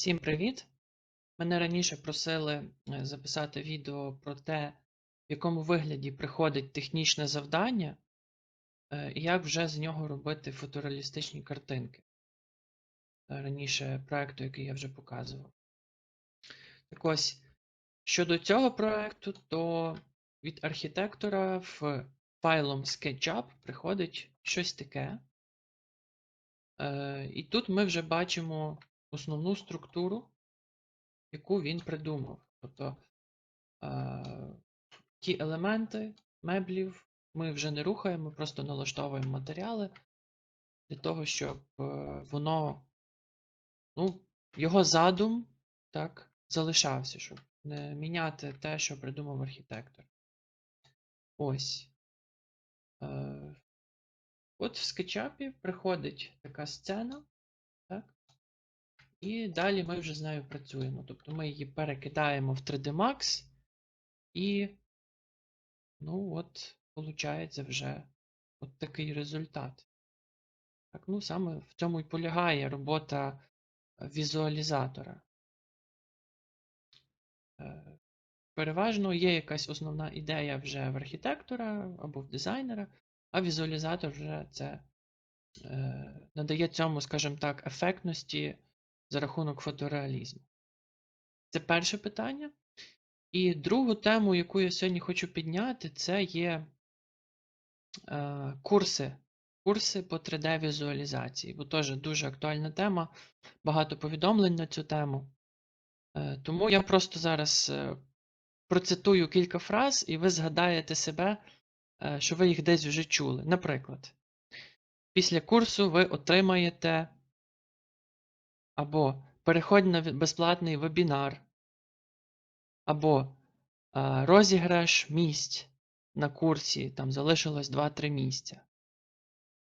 Всім привіт! Мене раніше просили е, записати відео про те, в якому вигляді приходить технічне завдання, е, і як вже з нього робити фотореалістичні картинки. Е, Раніше проекту, який я вже показував. Так ось, щодо цього проекту, то від архітектора в файлом SketchUp приходить щось таке. І тут ми вже бачимо основну структуру, яку він придумав. Тобто е, ті елементи меблів ми вже не рухаємо, просто налаштовуємо матеріали для того, щоб е, воно, ну, його задум так, залишався, щоб не міняти те, що придумав архітектор. Ось. Е, От в скетчапі приходить така сцена? І далі ми вже з нею працюємо. Тобто ми її перекидаємо в 3D Max, і, ну, от, виходить вже от такий результат. Так, ну, саме в цьому і полягає робота візуалізатора. Е, Переважно є якась основна ідея вже в архітектора або в дизайнера, а візуалізатор вже це е, надає цьому, скажімо так, ефектності за рахунок фотореалізму. Це перше питання. І другу тему, яку я сьогодні хочу підняти, це є е, курси. Курси по 3D-візуалізації, бо теж дуже актуальна тема, багато повідомлень на цю тему. Е, тому я просто зараз е, процитую кілька фраз, і ви згадаєте себе, е, що ви їх десь вже чули. Наприклад, після курсу ви отримаєте або переходь на безплатний вебінар, або розіграш місць на курсі, там залишилось 2-3 місця.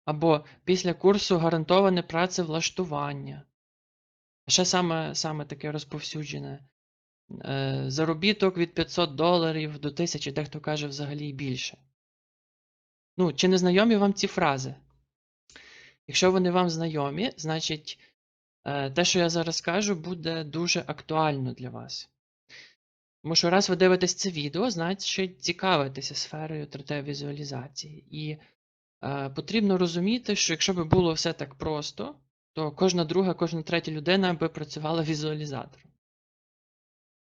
Або після курсу гарантоване працевлаштування. Ще саме, саме таке розповсюджене. Е, Заробіток від 500 доларів до 1000, дехто каже взагалі більше. Ну, чи не знайомі вам ці фрази? Якщо вони вам знайомі, значить те, що я зараз кажу, буде дуже актуально для вас. Тому що раз ви дивитесь це відео, значить цікавитеся сферою 3D-візуалізації. І е, потрібно розуміти, що якщо б було все так просто, то кожна друга, кожна третя людина би працювала візуалізатором.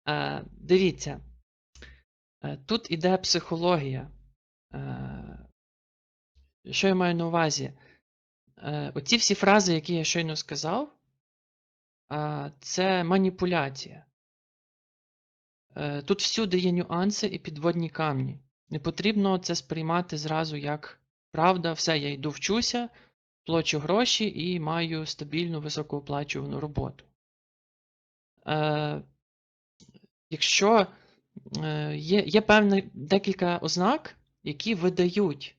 Е, дивіться, е, тут іде психологія. Е, що я маю на увазі? Е, оці всі фрази, які я щойно сказав, е, це маніпуляція. Е, Тут всюди є нюанси і підводні камні. Не потрібно це сприймати зразу як правда, все, я йду вчуся, плачу гроші і маю стабільну високооплачувану роботу. Е, Якщо е, є, є певне декілька ознак, які видають,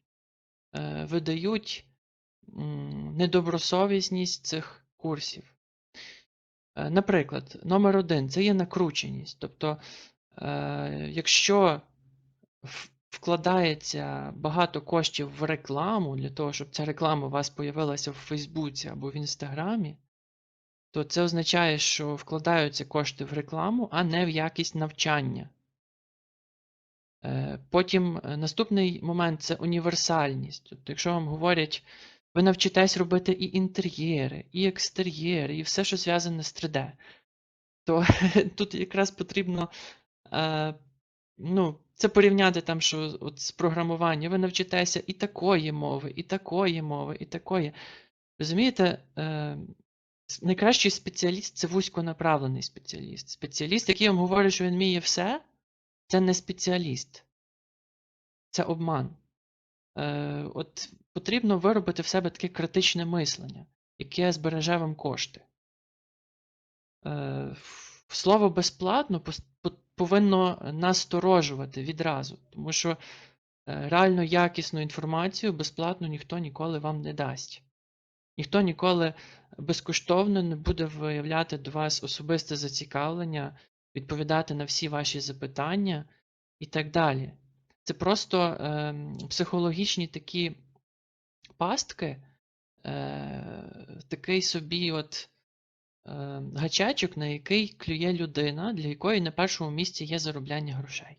видають недобросовісність цих курсів. Е, Наприклад, номер один це є накрученість. Тобто, е, якщо вкладається багато коштів в рекламу для того, щоб ця реклама у вас появилася в Фейсбуці або в Інстаграмі, то це означає, що вкладаються кошти в рекламу, а не в якість навчання. Е, Потім наступний момент це універсальність. Тобто, якщо вам говорять, ви навчитесь робити і інтер'єри, і екстер'єри, і все, що зв'язане з 3D, то тут якраз потрібно е, ну, це порівняти там, що от з програмування, ви навчитеся і такої мови, і такої мови, і такої. Розумієте, е, найкращий спеціаліст це вузьконаправлений спеціаліст. Спеціаліст, який вам говорить, що він вміє все, це не спеціаліст, це обман. Е, от потрібно виробити в себе таке критичне мислення, яке збереже вам кошти. Е, Слово безплатно повинно насторожувати відразу, тому що е, реально якісну інформацію безплатно ніхто ніколи вам не дасть. Ніхто ніколи безкоштовно не буде виявляти до вас особисте зацікавлення, відповідати на всі ваші запитання і так далі. Це просто ем, психологічні такі пастки, е, такий собі от е, гачечок, на який клює людина, для якої на першому місці є заробляння грошей.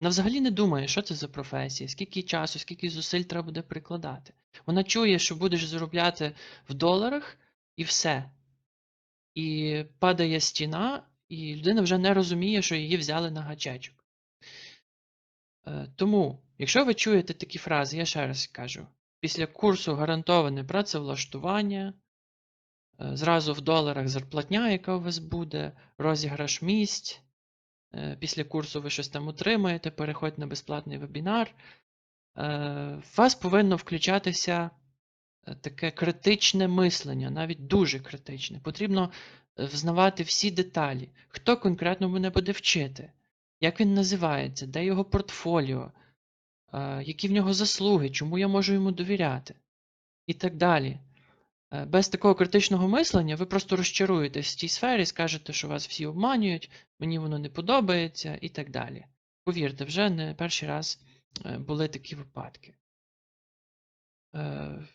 Вона взагалі не думає, що це за професія, скільки часу, скільки зусиль треба буде прикладати. Вона чує, що будеш заробляти в доларах, і все. І падає стіна, і людина вже не розуміє, що її взяли на гачечок. Е, Тому, якщо ви чуєте такі фрази, я ще раз кажу: після курсу гарантоване працевлаштування, е, зразу в доларах зарплатня, яка у вас буде, розіграш місць. е, Після курсу ви щось там отримаєте, переходьте на безплатний вебінар. В вас повинно включатися таке критичне мислення, навіть дуже критичне. Потрібно взнавати всі деталі, хто конкретно мене буде вчити, як він називається, де його портфоліо, е, які в нього заслуги, чому я можу йому довіряти, і так далі. Е, Без такого критичного мислення ви просто розчаруєтесь в тій сфері, скажете, що вас всі обманюють, мені воно не подобається і так далі. Повірте, вже не перший раз е, були такі випадки. Е,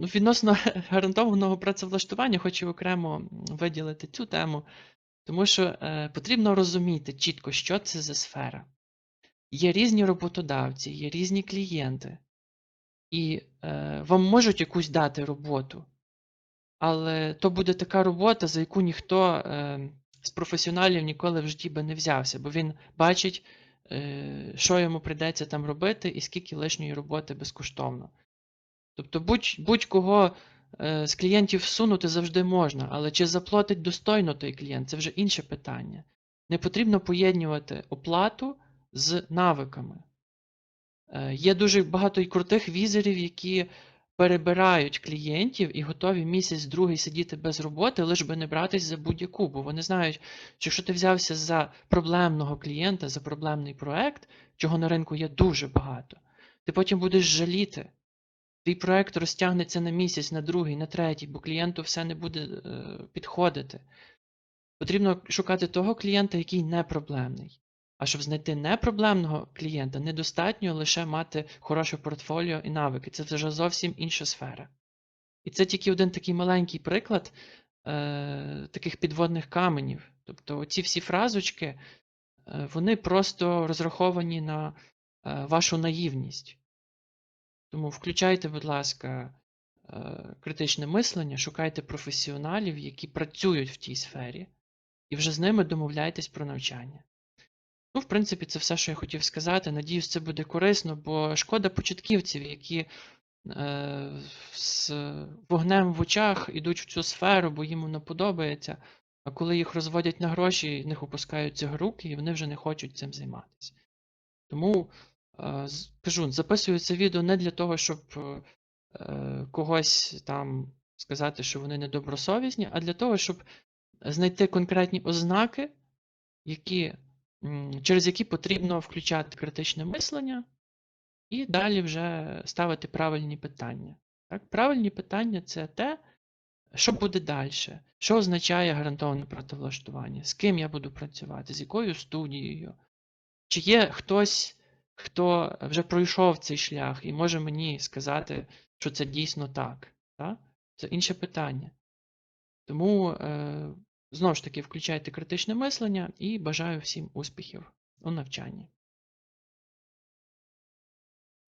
Ну, відносно гарантованого працевлаштування хочу окремо виділити цю тему, тому що е, потрібно розуміти чітко, що це за сфера. Є різні роботодавці, є різні клієнти, і е, вам можуть якусь дати роботу, але то буде така робота, за яку ніхто е, з професіоналів ніколи в житті би не взявся, бо він бачить, е, що йому прийдеться там робити і скільки лишньої роботи безкоштовно. Тобто будь, будь-кого е, з клієнтів всунути завжди можна, але чи заплатить достойно той клієнт, це вже інше питання. Не потрібно поєднувати оплату з навиками. Е, Є дуже багато і крутих візерів, які перебирають клієнтів і готові місяць другий сидіти без роботи, лиш би не братись за будь-яку, бо вони знають, що якщо ти взявся за проблемного клієнта, за проблемний проект, чого на ринку є дуже багато, ти потім будеш жаліти. Твій проект розтягнеться на місяць, на другий, на третій, бо клієнту все не буде е, підходити. Потрібно шукати того клієнта, який не проблемний. А щоб знайти непроблемного клієнта, недостатньо лише мати хороше портфоліо і навики. Це вже зовсім інша сфера. І це тільки один такий маленький приклад е, таких підводних каменів. Тобто ці всі фразочки, е, вони просто розраховані на е, вашу наївність. Тому включайте, будь ласка, е, критичне мислення, шукайте професіоналів, які працюють в тій сфері, і вже з ними домовляйтесь про навчання. Ну, в принципі, це все, що я хотів сказати. Надіюсь, це буде корисно, бо шкода початківців, які е, з вогнем в очах ідуть в цю сферу, бо їм воно подобається. А коли їх розводять на гроші, в них опускаються руки, і вони вже не хочуть цим займатися. Тому кажу, записую це відео не для того, щоб е, е, когось там сказати, що вони недобросовісні, а для того, щоб знайти конкретні ознаки, які, через які потрібно включати критичне мислення, і далі вже ставити правильні питання. Так? Правильні питання це те, що буде далі, що означає гарантоване працевлаштування, з ким я буду працювати, з якою студією, чи є хтось, хто вже пройшов цей шлях і може мені сказати, що це дійсно так. так? Це інше питання. Тому, е, знову ж таки, включайте критичне мислення і бажаю всім успіхів у навчанні.